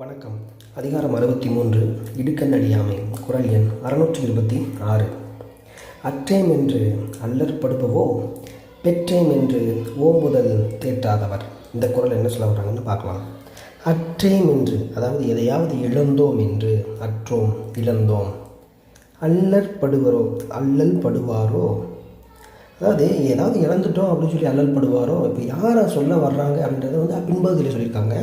வணக்கம். அதிகாரம் அறுபத்தி மூன்று இடுக்கண் அடியாமை குரல் எண் அறுநூற்றி இருபத்தி ஆறு. அற்றேம் என்று அல்லற்படுபவோ பெற்றேம் என்று ஓம்புதல் தேற்றாதவர். இந்த குரல் என்ன சொல்ல வர்றாங்கன்னு பார்க்கலாம். அற்றேம் என்று அதாவது எதையாவது இழந்தோம் என்று அற்றோம் இழந்தோம். அல்லற்படுவரோ அல்லல் படுவாரோ? அதாவது ஏதாவது இழந்துட்டோம் அப்படின்னு சொல்லி அல்லல் படுவாரோ? இப்போ யாரை சொல்ல வர்றாங்க அப்படின்றத வந்து பின்பகுதியில் சொல்லியிருக்காங்க.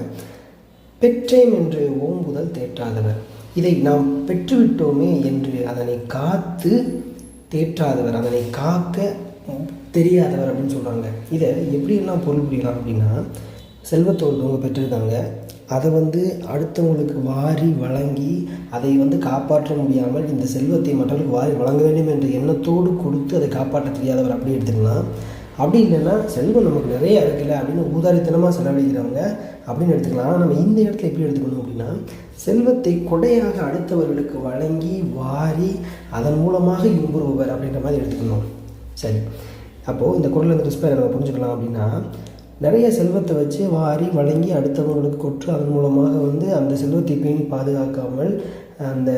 பெற்றேன் என்று ஓம்புதல் தேற்றாதவர். இதை நாம் பெற்றுவிட்டோமே என்று அதனை காத்து தேற்றாதவர் அதனை காக்க தெரியாதவர் அப்படின்னு சொல்கிறாங்க இதை எப்படியெல்லாம் பொருள் புரியலாம் அப்படின்னா செல்வத்தை ஒருத்தவங்க பெற்றிருக்காங்க. அதை வந்து அடுத்தவங்களுக்கு வாரி வழங்கி அதை வந்து காப்பாற்ற முடியாமல் இந்த செல்வத்தை மற்றவர்களுக்கு வாரி வழங்க வேண்டும் என்ற எண்ணத்தோடு கொடுத்து அதை காப்பாற்ற தெரியாதவர் அப்படி எடுத்துக்கலாம். அப்படி இல்லைன்னா செல்வம் நமக்கு நிறைய இருக்குல்ல அப்படின்னு ஊதாரித்தனமாக செலவழிக்கிறவங்க அப்படின்னு எடுத்துக்கலாம். ஆனால் நம்ம இந்த இடத்துல எப்படி எடுத்துக்கணும் அப்படின்னா செல்வத்தை கொடையாக அடுத்தவர்களுக்கு வழங்கி வாரி அதன் மூலமாக இன்புறுபவர் அப்படின்ற மாதிரி எடுத்துக்கணும். சரி. அப்போது இந்த குரல் இந்த ரிஸ்பை நம்ம புரிஞ்சுக்கலாம் அப்படின்னா நிறைய செல்வத்தை வச்சு வாரி வழங்கி அடுத்தவங்களுக்கு கொற்று அதன் மூலமாக வந்து அந்த செல்வத்தை பேணி பாதுகாக்காமல் அந்த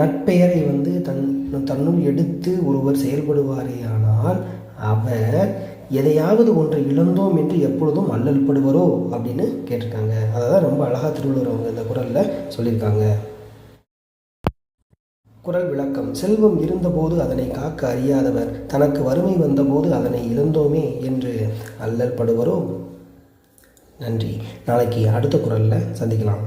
நட்பெயரை வந்து தன் தன்னுள் எடுத்து ஒருவர் செயல்படுவாரே ஆனால் அவர் எதையாவது ஒன்று இழந்தோம் என்று எப்பொழுதும் அல்லல்படுவரோ அப்படின்னு கேட்டிருக்காங்க. அதை தான் ரொம்ப அழகாக திருவள்ளுவர் அவங்க இந்த குரலில் சொல்லியிருக்காங்க. குரல் விளக்கம். செல்வம் இருந்தபோது அதனை காக்க அறியாதவர். தனக்கு வறுமை வந்தபோது அதனை இழந்தோமே என்று அல்லல் படுவரோ நன்றி. நாளைக்கு அடுத்த குரலில் சந்திக்கலாம்.